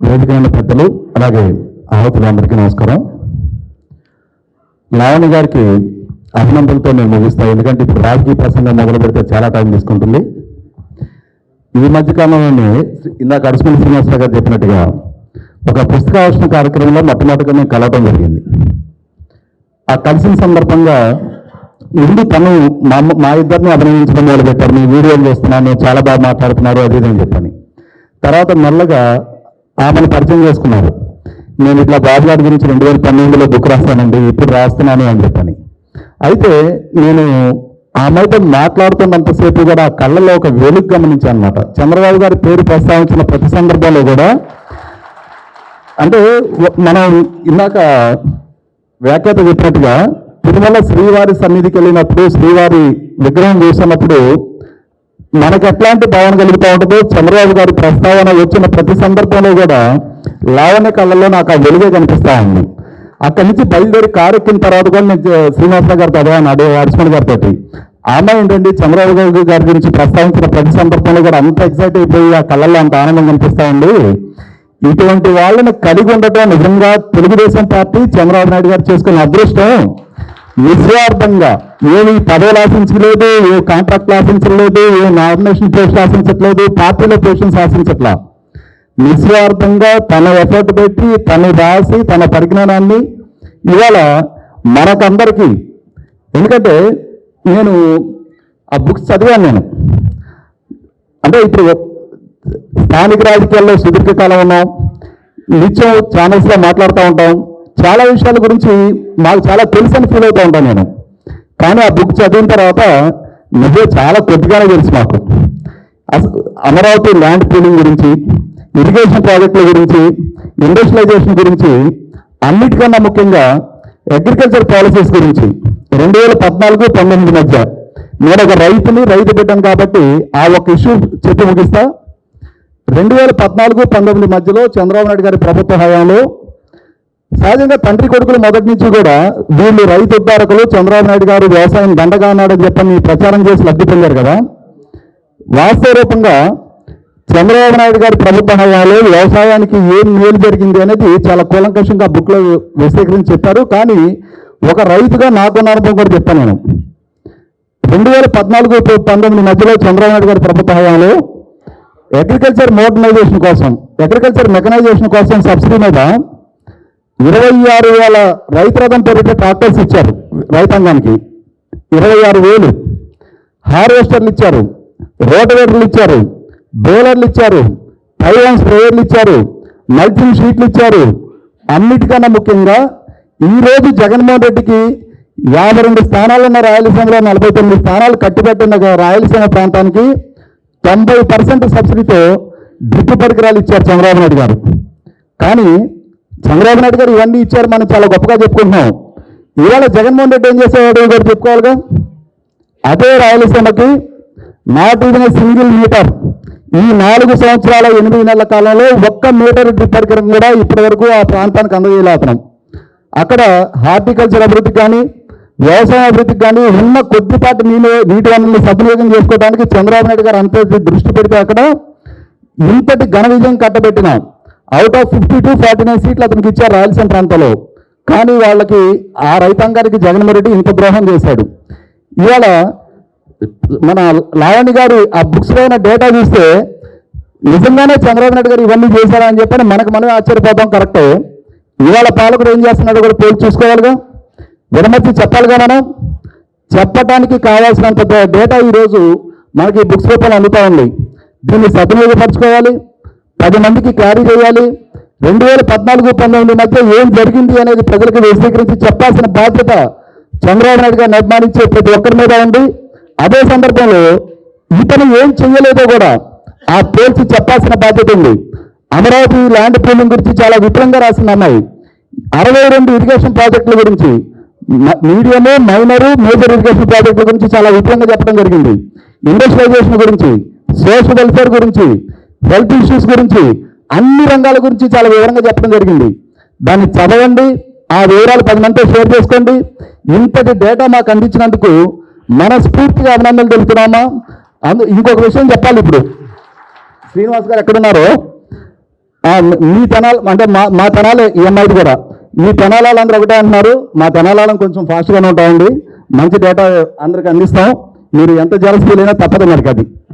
వేదిక పెద్దలు అలాగే ఆహుతులందరికీ నమస్కారం. లావణ్య గారికి అభినందనలతో నేను ముగిస్తాను ఎందుకంటే ఇప్పుడు రాజకీయ ప్రసంగం మొదలు పెడితే చాలా టైం తీసుకుంటుంది. ఈ మధ్య కాలంలోనే ఇందాక అడుసుమల్లి శ్రీనివాసరావు గారు చెప్పినట్టుగా ఒక పుస్తకావిష్ణ కార్యక్రమంలో మొట్టమొదటిగా నేను కలవటం జరిగింది. ఆ కలిసిన సందర్భంగా ముందు తను మా మా ఇద్దరిని అభినందించడం మొదలు పెట్టారు మీ వీడియోలు చేస్తున్నాను చాలా బాగా మాట్లాడుతున్నారు అది ఇది అని చెప్పని. తర్వాత మెల్లగా ఆమెను పరిచయం చేసుకున్నారు. నేను ఇట్లా బాబు గారి గురించి రెండు వేల పన్నెండులో బుక్ రాస్తానండి ఇప్పుడు రాస్తున్నాను అని చెప్పని. అయితే నేను ఆమెతో మాట్లాడుతున్నంతసేపు కూడా ఆ కళ్ళలో ఒక వెలుగు గమనించాను అనమాట చంద్రబాబు గారి పేరు ప్రస్తావించిన ప్రతి సందర్భంలో కూడా అంటే మనం ఇందాక వ్యాఖ్యాత చెప్పినట్టుగా తిరుమల శ్రీవారి సన్నిధికి వెళ్ళినప్పుడు శ్రీవారి విగ్రహం చూసినప్పుడు మనకు ఎట్లాంటి భావన కలుగుతూ ఉంటుందో చంద్రబాబు గారి ప్రస్తావన వచ్చిన ప్రతి సందర్భంలో కూడా లావణ్య కళ్ళలో నాకు ఆ వెలుగే కనిపిస్తూ ఉంది. అక్కడి నుంచి బయలుదేరి కారు ఎక్కిన తర్వాత కూడా నేను శ్రీనివాసరావు గారితో అదే అడే అర్చుమణి గారితో ఆమె ఏంటండి చంద్రబాబు గారి గారి గురించి ప్రస్తావించిన ప్రతి సందర్భంలో కూడా అంత ఎక్సైట్ అయిపోయి ఆ కళ్ళల్లో అంత ఆనందం కనిపిస్తూ ఉంది. ఇటువంటి వాళ్ళని కలిగి ఉండటం నిజంగా తెలుగుదేశం పార్టీ చంద్రబాబు నాయుడు గారు చేసుకున్న అదృష్టం. నిస్వార్థంగా ఏమి పదవులు ఆశించలేదు ఏ కాంట్రాక్ట్లు ఆశించలేదు ఏ నామినేషన్ పోస్ట్ ఆశించట్లేదు పార్టీలో పొజిషన్స్ ఆశించట్లా. నిస్వార్థంగా తన ఎఫర్ట్ పెట్టి తను రాసి తన పరిజ్ఞానాన్ని ఇవాళ మనకందరికీ ఎందుకంటే నేను ఆ బుక్స్ చదివాను నేను. అంటే ఇప్పుడు స్థానిక రాజకీయాల్లో సుదీర్ఘకాలం ఉన్నాం నిత్యం ఛానల్స్లో మాట్లాడుతూ ఉంటాం. చాలా విషయాల గురించి మాకు చాలా తెలుసని ఫీల్ అవుతూ ఉంటాను నేను. కానీ ఆ బుక్ చదివిన తర్వాత నిజం చాలా కొద్దిగానే తెలుసు మాకు. అమరావతి ల్యాండ్ పూలింగ్ గురించి ఇరిగేషన్ ప్రాజెక్టుల గురించి ఇండస్ట్రియలైజేషన్ గురించి అన్నిటికన్నా ముఖ్యంగా అగ్రికల్చర్ పాలసీస్ గురించి రెండు వేల పద్నాలుగు పంతొమ్మిది మధ్య నేను ఒక రైతుని రైతు బిడ్డను కాబట్టి ఆ ఒక ఇష్యూ చెప్పి ముగిస్తా. రెండు వేల పద్నాలుగు పంతొమ్మిది మధ్యలో చంద్రబాబు నాయుడు గారి ప్రభుత్వ హయాంలో సహజంగా తండ్రి కొడుకులు మొదటి నుంచి కూడా వీళ్ళు రైతు ఉద్ధారకులు చంద్రబాబు నాయుడు గారు వ్యవసాయం దండగా అన్నాడని చెప్పని ప్రచారం చేసి లబ్ధి పొందారు కదా. వాస్తవ రూపంగా చంద్రబాబు నాయుడు గారి ప్రభుత్వ హయాంలో వ్యవసాయానికి ఏం మేలు జరిగింది అనేది చాలా కూలంకషంగా బుక్లో విశీకరించి చెప్పారు. కానీ ఒక రైతుగా నాకున్న అనుభవం కూడా చెప్తాను నేను. రెండు వేల పద్నాలుగు పంతొమ్మిది మధ్యలో చంద్రబాబు నాయుడు గారి ప్రభుత్వ హయాంలో అగ్రికల్చర్ మోడర్నైజేషన్ కోసం అగ్రికల్చర్ మెకనైజేషన్ కోసం సబ్సిడీ మీద ఇరవై ఆరు వేల రైతు రథం పేరిట ట్రాక్టర్స్ ఇచ్చారు రైతాంగానికి. ఇరవై ఆరు వేలు. హార్వెస్టర్లు ఇచ్చారు. రోటవేటర్లు ఇచ్చారు. బేలర్లు ఇచ్చారు. పైవాన్ స్ప్రేయర్లు ఇచ్చారు. మల్చింగ్ షీట్లు ఇచ్చారు. అన్నిటికన్నా ముఖ్యంగా ఈ రోజు జగన్మోహన్ రెడ్డికి యాభై రెండు స్థానాలు ఉన్న రాయలసీమలో నలభై తొమ్మిది స్థానాలు కట్టిపెట్టిన రాయలసీమ ప్రాంతానికి తొంభై పర్సెంట్ సబ్సిడీతో డ్రిప్ పరికరాలు ఇచ్చారు చంద్రబాబు నాయుడు గారు. కానీ చంద్రబాబు నాయుడు గారు ఇవన్నీ ఇచ్చారు మనం చాలా గొప్పగా చెప్పుకుంటున్నాం. ఇవాళ జగన్మోహన్ రెడ్డి ఏం చేసేవాడు గారు చెప్పుకోవాలిగా? అదే రాయలసీమకి నాట్ ఈవెన్ సింగిల్ మీటర్. ఈ నాలుగు సంవత్సరాల ఎనిమిది నెలల కాలంలో ఒక్క మీటర్ డ్రిప్ పరికరం కూడా ఇప్పటి వరకు ఆ ప్రాంతానికి అందజేయలేకపోతున్నాం. అక్కడ హార్టికల్చర్ అభివృద్ధికి కానీ వ్యవసాయ అభివృద్ధికి కానీ ఉన్న కొద్దిపాటి నీళ్ళు నీటి వనరులు సద్వినియోగం చేసుకోవడానికి చంద్రబాబు నాయుడు గారు అంత దృష్టి పెడితే అక్కడ ఇంతటి ఘన విజయం కట్టబెట్టినాం. Out of fifty two forty nine సీట్లు అతనికి ఇచ్చారు రాయలసీమ ప్రాంతంలో. కానీ వాళ్ళకి ఆ రైతాంగానికి జగన్మోహన్ రెడ్డి ఇంత ద్రోహం చేశాడు. ఇవాళ మన లావణి గారి ఆ బుక్స్లో అయిన డేటా చూస్తే నిజంగానే చంద్రబాబు నాయుడు గారు ఇవన్నీ చేశారని చెప్పని మనకు మనమే ఆశ్చర్యపోతాం కరెక్టే ఇవాళ పాలకుడు ఏం చేస్తున్నాడో కూడా పోల్చి చూసుకోవాలిగా? విడమర్చి చెప్పాలిగా మనం? చెప్పటానికి కావాల్సినంత డేటా ఈరోజు మనకి బుక్స్ రూపంలో అందుతూ ఉంది. దీన్ని సద్వినియోగపరచుకోవాలి. పది మందికి క్యారీ చేయాలి. రెండు వేల పద్నాలుగు పంతొమ్మిది మధ్య ఏం జరిగింది అనేది ప్రజలకు విశదీకరించి చెప్పాల్సిన బాధ్యత చంద్రబాబు నాయుడు గారు నిర్మాణించే ప్రతి ఒక్కరి మీద ఉంది. అదే సందర్భంలో ఇతను ఏం చేయలేదో కూడా ఆ పోల్చి చెప్పాల్సిన బాధ్యత ఉంది. అమరావతి ల్యాండ్ పూలింగ్ గురించి చాలా విపులంగా రాసింది అమ్మాయి. అరవై రెండు ఇరిగేషన్ ప్రాజెక్టుల గురించి మీడియము మైనరు మేజర్ ఇరిగేషన్ ప్రాజెక్టుల గురించి చాలా విపులంగా చెప్పడం జరిగింది. ఇండస్ట్రియలైజేషన్ గురించి సోషల్ వెల్ఫేర్ గురించి హెల్త్ ఇష్యూస్ గురించి అన్ని రంగాల గురించి చాలా వివరంగా చెప్పడం జరిగింది. దాన్ని చదవండి ఆ వివరాలు పది మందితో షేర్ చేసుకోండి. ఇంతటి డేటా మాకు అందించినందుకు మనస్ఫూర్తిగా అభినందనలు తెలుపుతున్నామా? అందు ఇంకొక విషయం చెప్పాలి ఇప్పుడు. శ్రీనివాస్ గారు ఎక్కడున్నారో? మీ తెనాలు అంటే మా మా తెనాలు ఈ కూడా. మీ తెనాలందరూ ఒకటే అంటున్నారు. మా తెనాలం కొంచెం ఫాస్ట్గానే ఉంటామండి మంచి డేటా అందరికి అందిస్తాం. మీరు ఎంత జలస్ ఫీల్ తప్పదు మనకి అది.